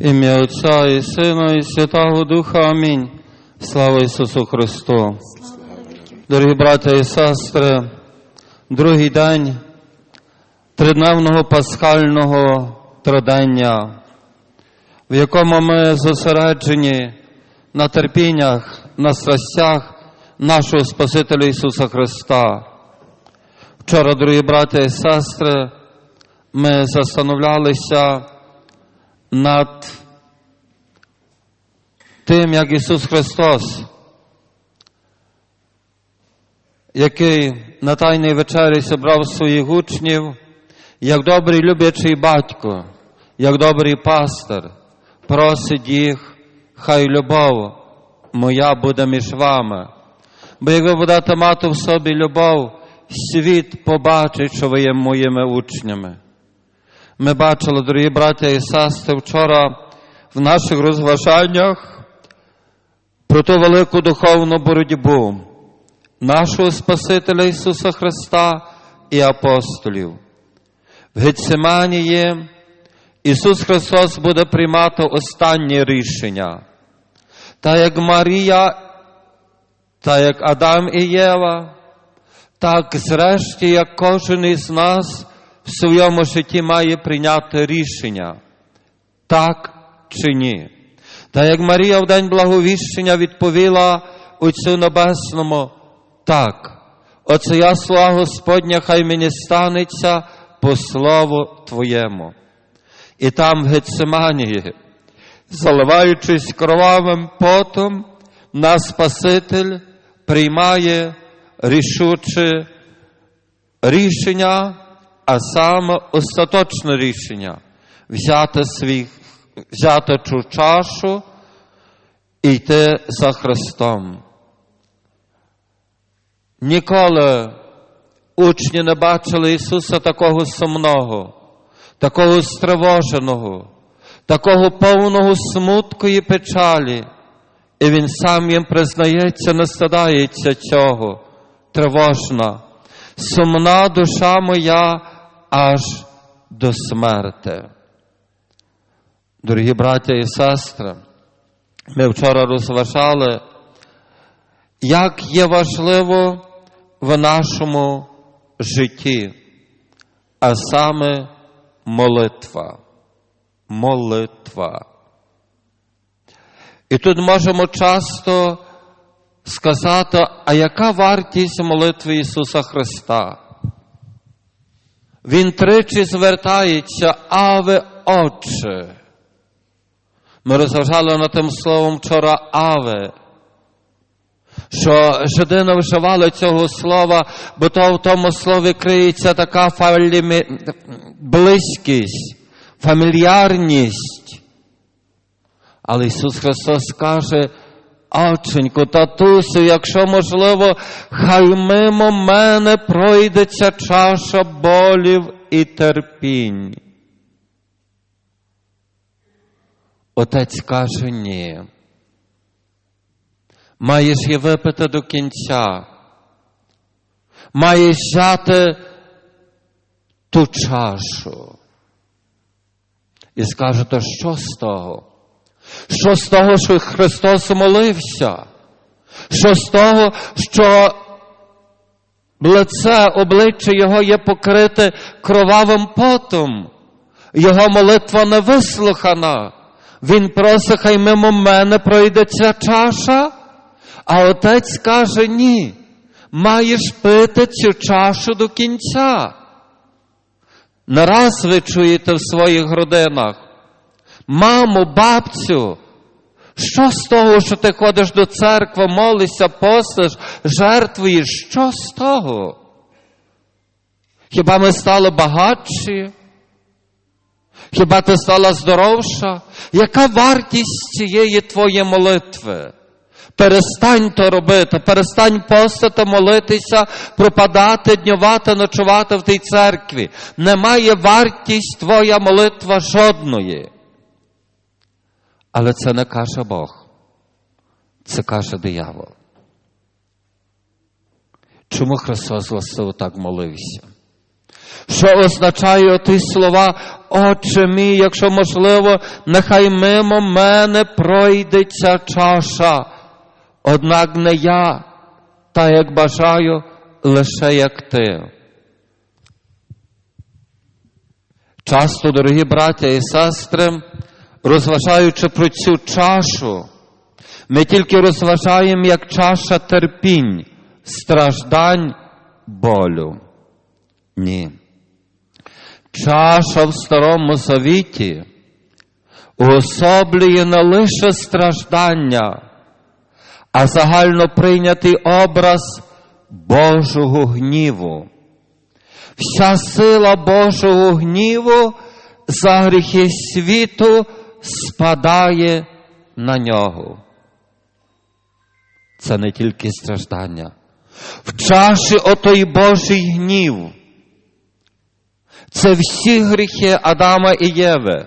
Ім'я Отця і Сина, і Святого Духа. Амінь. Слава Ісусу Христу. Дорогі брати і сестри, другий день тридневного пасхального тридення, в якому ми зосереджені на терпіннях, на страстях нашого Спасителя Ісуса Христа. Вчора, дорогі брати і сестри, ми застановлялися над тим, як Ісус Христос, який на Тайній вечері зібрав своїх учнів, як добрий люблячий батько, як добрий пастир, просить їх, хай любов моя буде між вами. Бо як ви будете мати в собі любов, світ побачить, що ви є моїми учнями. Ми бачили, дорогі браття і сестри, вчора в наших розважаннях про ту велику духовну боротьбу нашого Спасителя Ісуса Христа і апостолів. В Гетсиманії Ісус Христос буде приймати останнє рішення. Та як Марія, та як Адам і Єва, так зрешті, як кожен із нас в своєму житті має прийняти рішення, так чи ні. Та як Марія в день благовіщення відповіла Отцю Небесному, так, оце я слава Господня, хай мені станеться по слову Твоєму. І там в Гециманії, заливаючись кровавим потом, наш Спаситель приймає рішуче рішення а саме остаточне рішення взяти свій, взяти цю чашу і йти за Христом. Ніколи учні не бачили Ісуса такого сумного, такого стривоженого, такого повного смутку і печалі. І Він сам їм признається, не стидається цього, тривожна, сумна душа моя аж до смерти. Дорогі браття і сестри, ми вчора розважали, як є важливо в нашому житті, а саме молитва. Молитва. І тут можемо часто сказати, а яка вартість молитви Ісуса Христа? Він тричі звертається, Аве Отче. Ми розважали над тим словом вчора Аве, що жиди не вживали цього слова, бо то в тому слові криється така фалімі... близькість, фамільярність. Але Ісус Христос каже, Отченьку, татусю, якщо можливо, хай мимо мене пройдеться чаша болів і терпінь. Отець каже ні. Маєш її випити до кінця. Маєш взяти ту чашу. І скажете, що з того? Що з того, що Христос молився? Що з того, що лице, обличчя Його є покрите кровавим потом? Його молитва не вислухана. Він просить, хай мимо мене пройде ця чаша, а отець каже ні. Маєш пити цю чашу до кінця. Не раз ви чуєте в своїх родинах. Мамо, бабцю, що з того, що ти ходиш до церкви, молишся, постиш, жертвуєш? Що з того? Хіба ми стали багатші? Хіба ти стала здоровша? Яка вартість цієї твоєї молитви? Перестань то робити, перестань постати, молитися, пропадати, днювати, ночувати в тій церкві. Немає вартість твоя молитва жодної. Але це не каже Бог, це каже диявол. Чому Христос властиво так молився? що означає ті слова, Отче мій, якщо можливо, нехай мимо мене пройде ця чаша, однак не я, та як бажаю, лише як ти. Часто, дорогі браття і сестри, розважаючи про цю чашу, ми тільки розважаємо як чаша терпінь, страждань, болю. Ні. Чаша в Старому Завіті уособлює не лише страждання, а загально прийнятий образ Божого гніву. Вся сила Божого гніву за гріхи світу спадає на нього. Це не тільки страждання. В чаші отой Божий гнів. Це всі гріхи Адама і Єви.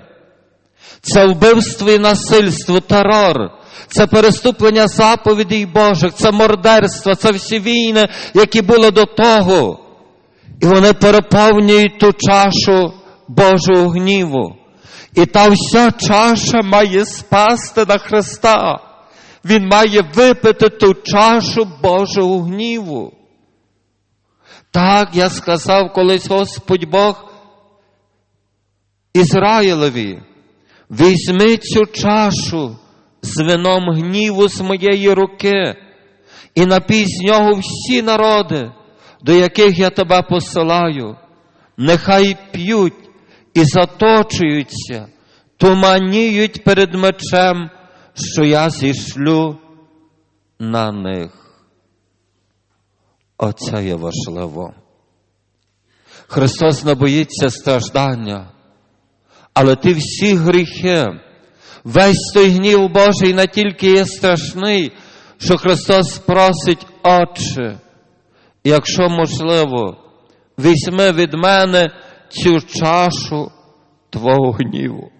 Це вбивство і насильство, терор, це переступлення заповідей Божих, це мордерство, це всі війни, які були до того. І вони переповнюють ту чашу Божого гніву. І та вся чаша має спасти на Христа. Він має випити ту чашу Божого гніву. Так я сказав колись Господь Бог Ізраїлеві, візьми цю чашу з вином гніву з моєї руки і напій з нього всі народи, до яких я тебе посилаю, нехай п'ють і заточуються, туманіють перед мечем, що я зішлю на них. Оце є важливо. Христос не боїться страждання, але ті всі гріхи, весь той гнів Божий не тільки є страшний, що Христос просить, Отче, якщо можливо, візьми від мене цю чашу Твого гніву.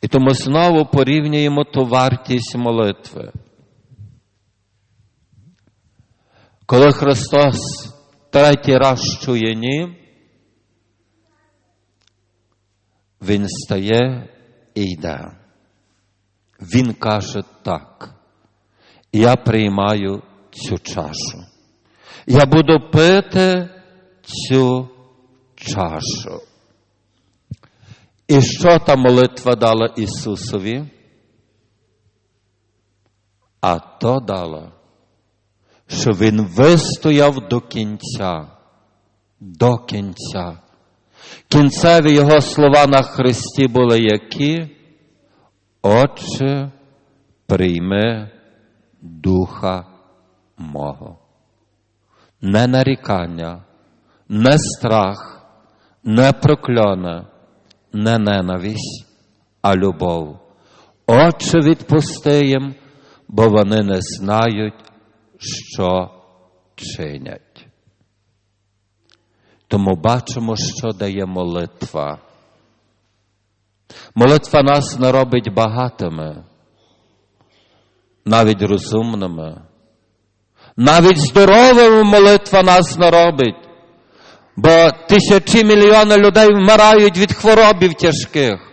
І тому знову порівнюємо ту вартість молитви. Коли Христос третій раз чує ні, Він стає і йде. Він каже так. Я приймаю цю чашу. Я буду пити цю чашу. І що та молитва дала Ісусові? А то дала, що Він вистояв до кінця, до кінця. Кінцеві Його слова на Христі були які? Отче, прийми духа мого. Не нарікання, не страх, не прокльона, не ненависть, а любов. Отче відпусти їм, бо вони не знають, що чинять. Тому бачимо, що дає молитва. Молитва нас не робить багатими, навіть розумними. Навіть здоровими молитва нас не робить. Бо тисячі мільйони людей вмирають від хворобів тяжких.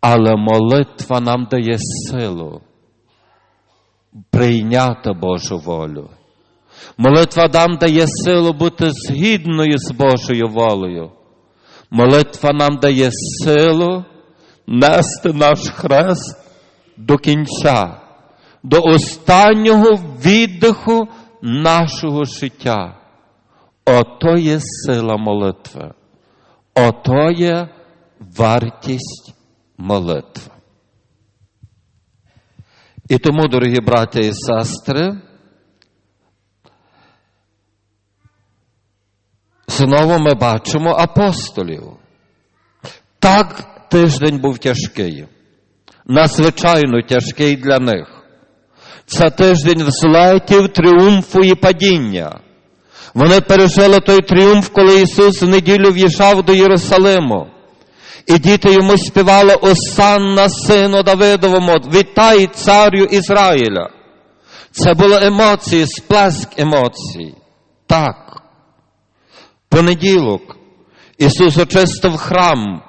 Але молитва нам дає силу прийняти Божу волю. Молитва нам дає силу бути згідною з Божою волею. Молитва нам дає силу нести наш хрест до кінця, до останнього віддиху нашого життя. Ото є сила молитви. Ото є вартість молитви. І тому, дорогі браття і сестри, знову ми бачимо апостолів. Так тиждень був тяжкий, надзвичайно тяжкий для них. Це тиждень взлетів, тріумфу і падіння. Вони пережили той тріумф, коли Ісус в неділю в'їжджав до Єрусалиму. І діти йому співали Осанна сину Давидовому, вітай царю Ізраїля. Це були емоції, сплеск емоцій. Так. Понеділок Ісус очистив храм.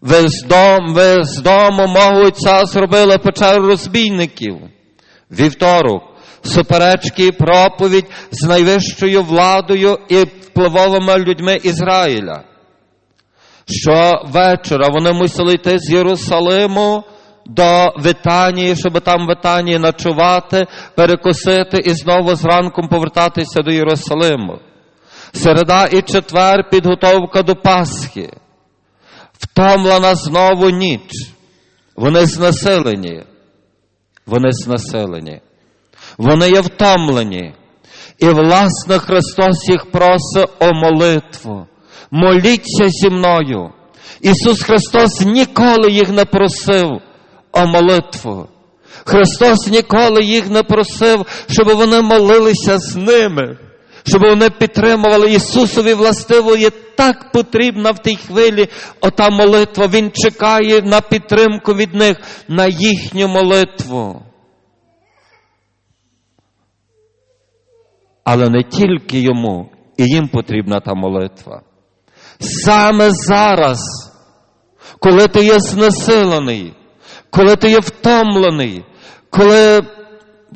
Ви з, дом, ви з дому мого отця зробили печеру розбійників. Вівторок суперечки і проповідь з найвищою владою і впливовими людьми Ізраїля. Щовечора вони мусили йти з Єрусалиму до Витанії, щоб там в Витанії ночувати, перекусити і знову зранку повертатися до Єрусалиму. Середа і четвер підготовка до Пасхи. Втомлена знову ніч. Вони знесилені. Вони знесилені. Вони є втомлені. І, власне, Христос їх просить о молитву. Моліться зі мною. Ісус Христос ніколи їх не просив о молитву. Христос ніколи їх не просив, щоб вони молилися з ними, щоб вони підтримували Ісусові властиво є так потрібна в тій хвилі ота молитва. Він чекає на підтримку від них, на їхню молитву. Але не тільки йому, і їм потрібна та молитва. Саме зараз, коли ти є знесилений, коли ти є втомлений, коли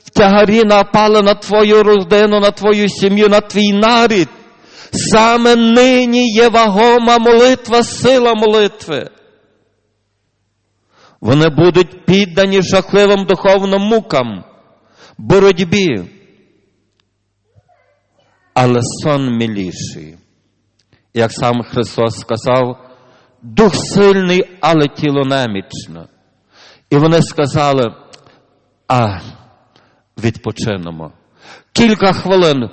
в тягарі напали на твою родину, на твою сім'ю, на твій нарід, саме нині є вагома молитва, сила молитви. Вони будуть піддані жахливим духовним мукам, боротьбі. Але сон миліший. Як сам Христос сказав, дух сильний, але тіло немічне. І вони сказали, а відпочинемо. Кілька хвилин,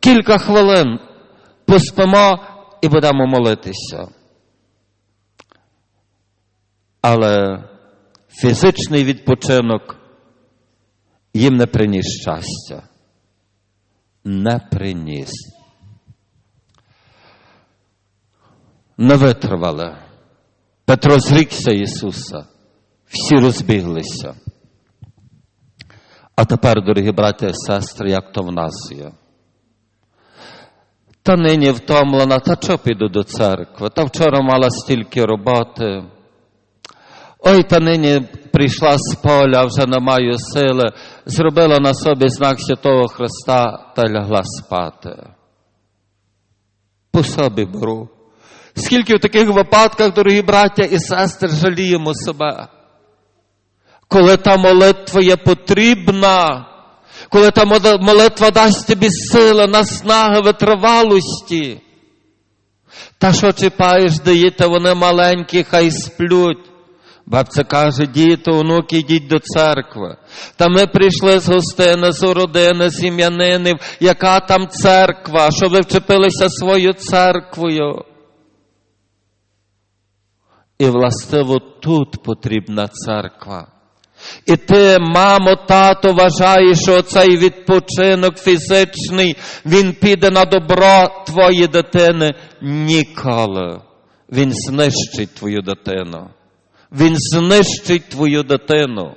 кілька хвилин поспимо і будемо молитися. Але фізичний відпочинок їм не приніс щастя. Не приніс. Не витривали. Петро зрікся Ісуса. Всі розбіглися. А тепер, дорогі браті і сестри, як то в нас є. Та нині втомлена, та що піду до церкви? Та вчора мала стільки роботи. Ой, та нині прийшла з поля, вже не маю сили, зробила на собі знак Святого Христа та лягла спати. По собі беру. Скільки в таких випадках, дорогі браття і сестри, жаліємо себе. Коли та молитва є потрібна, коли та молитва дасть тобі сили, наснаги, витривалості. Та що чіпаєш, діти, вони маленькі, хай сплють. Бабця каже, діти, онуки, йдіть до церкви. Та ми прийшли з гостини, з родини, з ім'янинів. Яка там церква? Що ви вчепилися свою церквою? І властиво тут потрібна церква. І ти, мамо, тато, вважаєш, що цей відпочинок фізичний, він піде на добро твоєї дитини. Ніколи. Він знищить твою дитину. Він знищить твою дитину.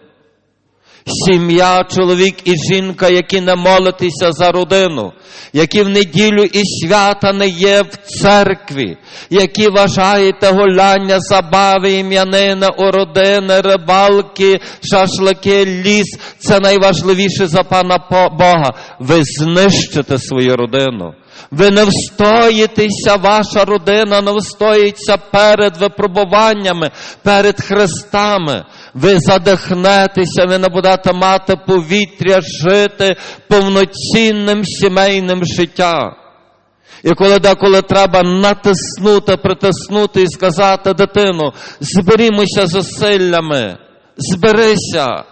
Сім'я, чоловік і жінка, які не молитеся за родину, які в неділю і свята не є в церкві, які вважаєте гуляння, забави, ім'янина, у родини, рибалки, шашлики, ліс це найважливіше за пана Бога. Ви знищите свою родину. Ви не встоїтеся, ваша родина не встоїться перед випробуваннями, перед Христами. Ви задихнетеся, ви не будете мати повітря, жити повноцінним сімейним життям. І коли деколи треба натиснути, притиснути і сказати дитину, зберімося зусиллями, зберися.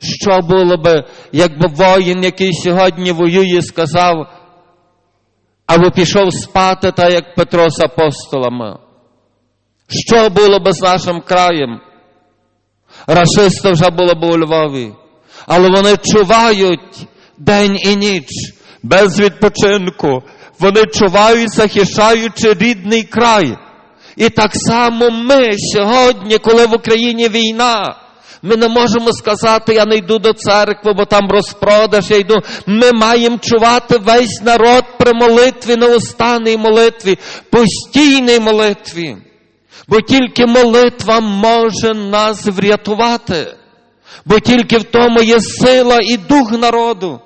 Що було би, якби воїн, який сьогодні воює, сказав, або пішов спати, так як Петро з апостолами. Що було би з нашим краєм? Рашисти вже було б у Львові. Але вони чувають день і ніч без відпочинку. Вони чувають, захищаючи рідний край. І так само ми сьогодні, коли в Україні війна, Ми не можемо сказати, я не йду до церкви, бо там розпродаж, я йду. Ми маємо чувати весь народ при молитві, неустанній молитві, постійній молитві. Бо тільки молитва може нас врятувати. Бо тільки в тому є сила і дух народу.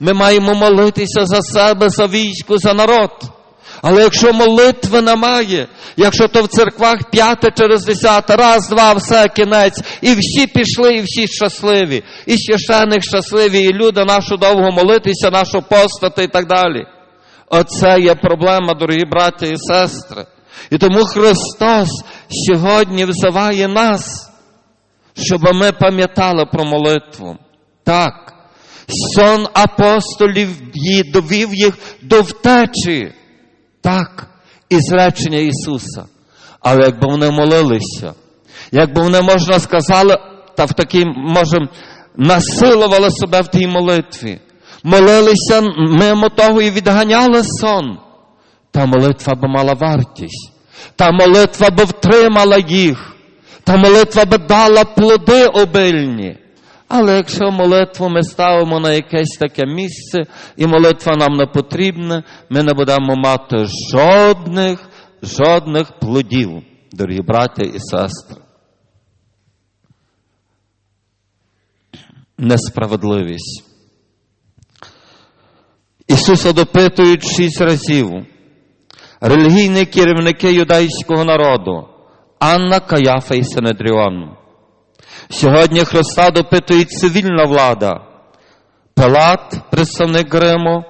Ми маємо молитися за себе, за військо, за народ. Але якщо молитви немає, якщо то в церквах п'яте через десяте, раз, два, все, кінець, і всі пішли, і всі щасливі, і священик щасливі, і люди нашу довго молитися, нашу постати і так далі. Оце є проблема, дорогі браті і сестри. І тому Христос сьогодні взиває нас, щоб ми пам'ятали про молитву. Так, сон апостолів довів їх до втечі. Так, і зречення Ісуса. Але якби вони молилися, якби вони, можна сказати, та в такій, може, насилували себе в тій молитві, молилися мимо того і відганяли сон, та молитва би мала вартість, та молитва би втримала їх, та молитва би дала плоди обильні. Але якщо молитву ми ставимо на якесь таке місце, і молитва нам не потрібна, ми не будемо мати жодних, жодних плодів, дорогі браття і сестри. Несправедливість. Ісуса допитують шість разів. Релігійні керівники юдейського народу Анна Каяфа і Синедріон. Сьогодні Христа допитує цивільна влада. Палат, представник Риму,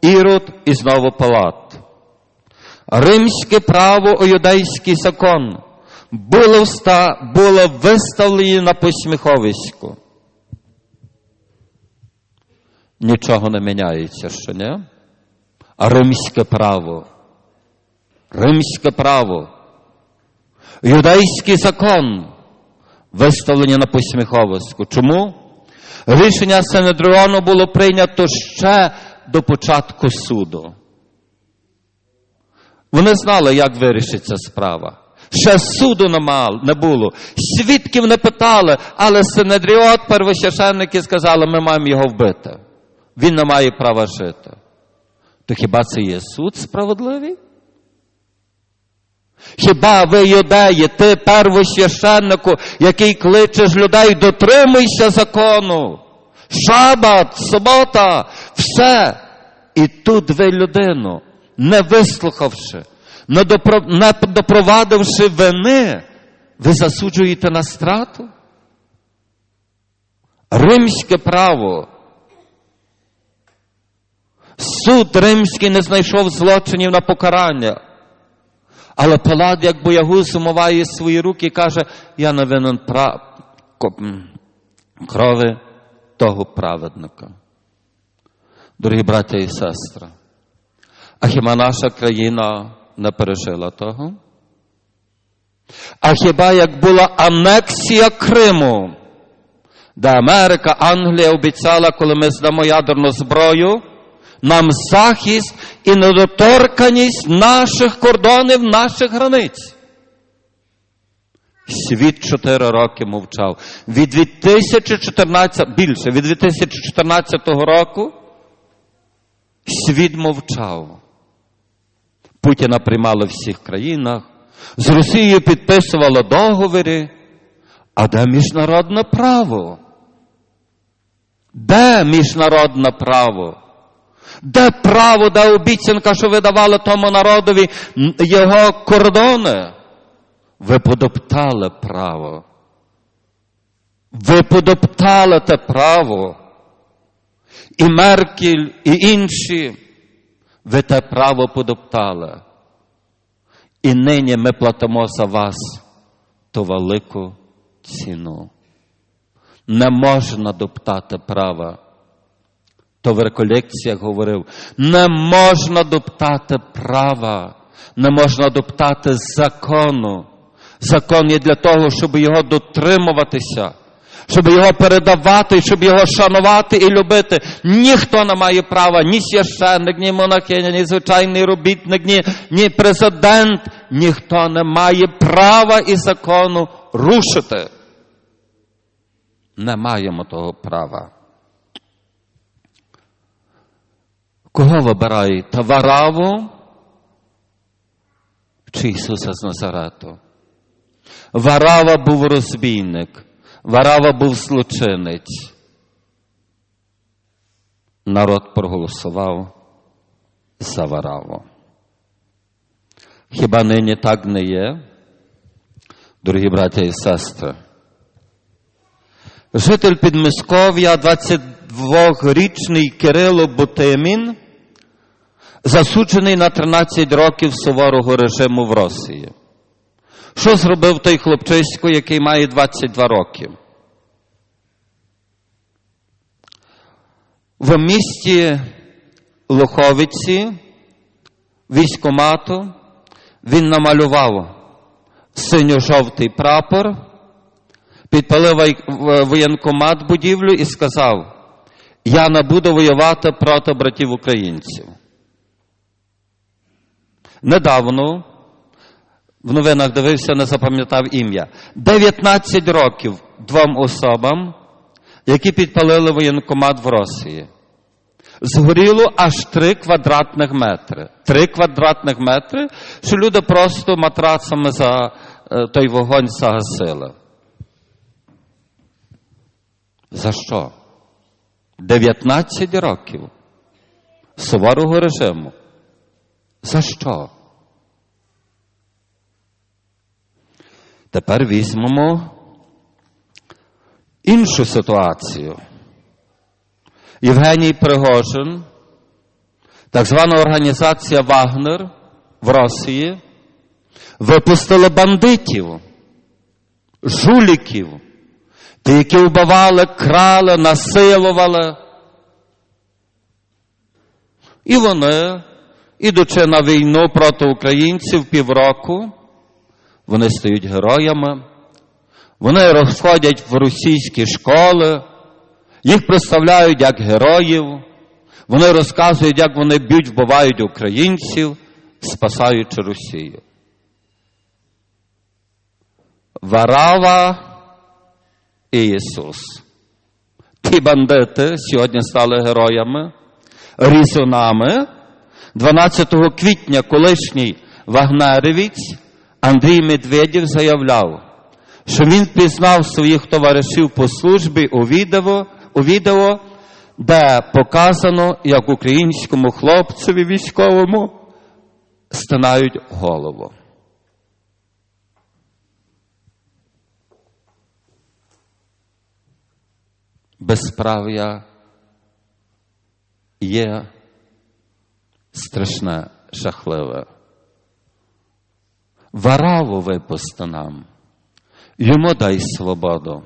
Ірод і знову Палат. Римське право у юдейський закон було, вста, було виставлено на посміховисько. Нічого не міняється, що не? А римське право. Римське право. Юдейський закон виставлені на посміховиську. Чому? Рішення Синедріону було прийнято ще до початку суду. Вони знали, як вирішиться справа. Ще суду не було. Свідків не питали, але Синедріот, первосвященники сказали, ми маємо його вбити. Він не має права жити. То хіба це є суд справедливий? Хіба ви юдеї, ти первосвященнику, який кличеш людей, дотримуйся закону, шабат, субота, все. І тут ви людину, не вислухавши, не, допро... не допровадивши вини, ви засуджуєте на страту? Римське право. Суд римський не знайшов злочинів на покарання. Але Палат, як боягуз, умиває свої руки і каже, я не винен пра... крови того праведника. Дорогі браття і сестри, а хіба наша країна не пережила того? А хіба як була анексія Криму, де Америка, Англія обіцяла, коли ми здамо ядерну зброю, нам захист і недоторканість наших кордонів, наших границь. Світ чотири роки мовчав. Від 2014, більше, від 2014 року світ мовчав. Путіна приймали в всіх країнах, з Росією підписували договори. А де міжнародне право? Де міжнародне право? Де право, де обіцянка, що ви давали тому народові його кордони? Ви подоптали право. Ви подоптали те право. І Меркель, і інші. Ви те право подоптали. І нині ми платимо за вас ту велику ціну. Не можна доптати права то в реколекціях говорив, не можна доптати права, не доптати доптати закону. Закон є для того, щоб його дотримуватися, щоб його передавати, щоб його шанувати і любити. Ніхто не має права, ні священник, ні монахиня, ні звичайний робітник, ні, ні президент, ніхто не має права і закону рушити. Не маємо того права. Кого вибираєте? Вараву чи Ісуса з Назарету? Варава був розбійник, Варава був злочинець. Народ проголосував за Вараву. Хіба нині так не є? Дорогі браття і сестри. Житель Підмосков'я, 22-річний Кирило Бутимін, засуджений на 13 років суворого режиму в Росії. Що зробив той хлопчисько, який має 22 роки? В місті Луховиці, військомату, він намалював синьо-жовтий прапор, підпалив воєнкомат будівлю і сказав: Я не буду воювати проти братів українців. Недавно в новинах дивився, не запам'ятав ім'я. 19 років двом особам, які підпалили воєнкомат в Росії. Згоріло аж 3 квадратних метри. 3 квадратних метри, що люди просто матрацами за той вогонь загасили. За що? 19 років суворого режиму. За що? Тепер візьмемо іншу ситуацію. Євгеній Пригожин, так звана організація Вагнер в Росії, випустила бандитів, жуліків, ті, які вбивали, крали, насилували. І вони, ідучи на війну проти українців півроку, вони стають героями, вони розходять в російські школи, їх представляють як героїв, вони розказують, як вони б'ють, вбивають українців, спасаючи Росію. Варава і Ісус. Ті бандити сьогодні стали героями, різунами. 12 квітня колишній вагнерівець Андрій Медведєв заявляв, що він пізнав своїх товаришів по службі у відео, у відео, де показано, як українському хлопцеві військовому стинають голову. Безправ'я є страшне, жахливе. Вараву випусти нам, йому дай свободу.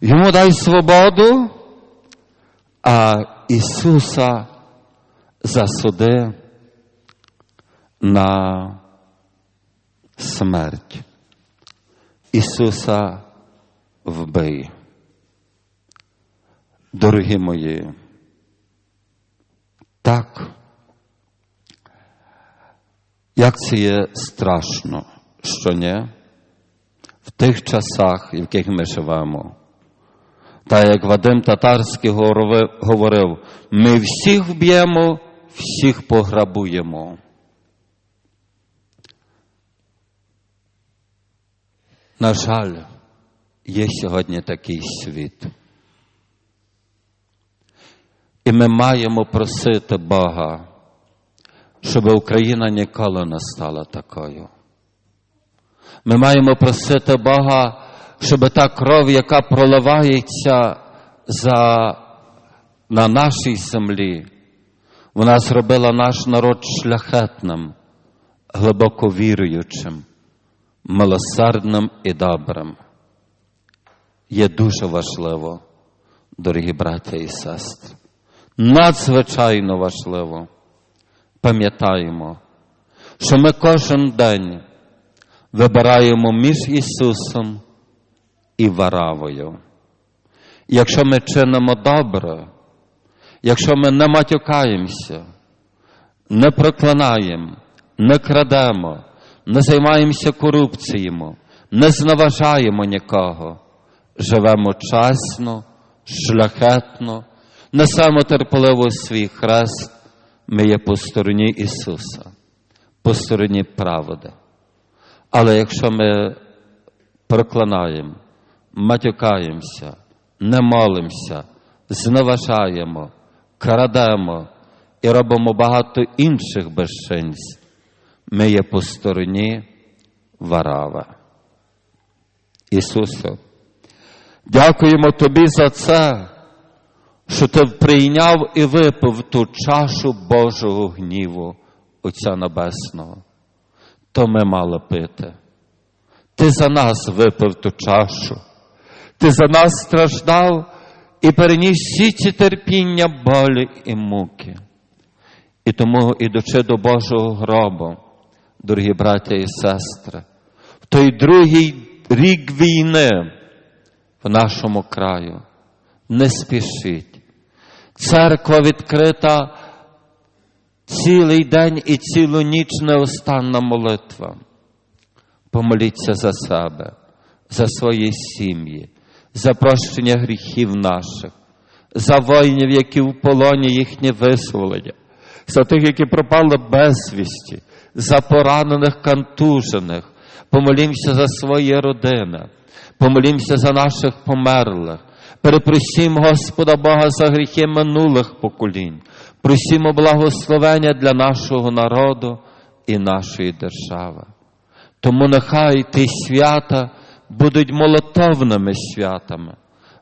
Йому дай свободу, а Ісуса засуди на смерть. Ісуса вбий. Дорогі мої, так, як це є страшно, що не в тих часах, в яких ми живемо. Та як Вадим Татарський говорив, ми всіх вб'ємо, всіх пограбуємо. На жаль, є сьогодні такий світ. І ми маємо просити Бога, щоб Україна ніколи не стала такою. Ми маємо просити Бога, щоб та кров, яка проливається за, на нашій землі, вона зробила наш народ шляхетним, глибоко віруючим, милосердним і добрим. Є дуже важливо, дорогі браття і сестри надзвичайно важливо. Пам'ятаємо, що ми кожен день вибираємо між Ісусом і Варавою. Якщо ми чинимо добре, якщо ми не матюкаємося, не проклинаємо, не крадемо, не займаємося корупцією, не зневажаємо нікого, живемо чесно, шляхетно, несемо терпеливо свій хрест, ми є по стороні Ісуса, по стороні правди. Але якщо ми проклинаємо, матюкаємося, не молимося, зневажаємо, крадемо і робимо багато інших безчинств, ми є по стороні Варава. Ісусе, дякуємо Тобі за це, що Ти прийняв і випив ту чашу Божого гніву Отця Небесного. То ми мали пити. Ти за нас випив ту чашу, ти за нас страждав і переніс всі ці терпіння, болі і муки. І тому, ідучи до Божого гробу, дорогі браття і сестри, в той другий рік війни в нашому краю, не спішіть. Церква відкрита цілий день і цілу ніч неустанна молитва. Помоліться за себе, за свої сім'ї, за прощення гріхів наших, за воїнів, які в полоні їхнє визволення, за тих, які пропали безвісті, за поранених контужених. Помолімося за свої родини, помолімося за наших померлих. Перепросім Господа Бога за гріхи минулих поколінь. Просімо благословення для нашого народу і нашої держави. Тому нехай ті свята будуть молитовними святами,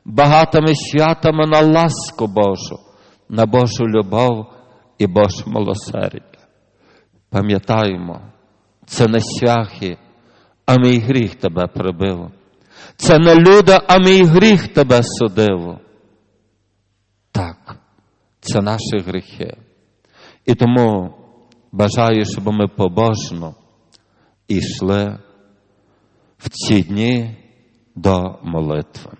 багатими святами на ласку Божу, на Божу любов і Боже милосердя. Пам'ятаємо, це не свяхи, а мій гріх тебе прибив. Це не люди, а мій гріх тебе судив. Так, це наші гріхи. І тому бажаю, щоб ми побожно йшли в ці дні до молитви.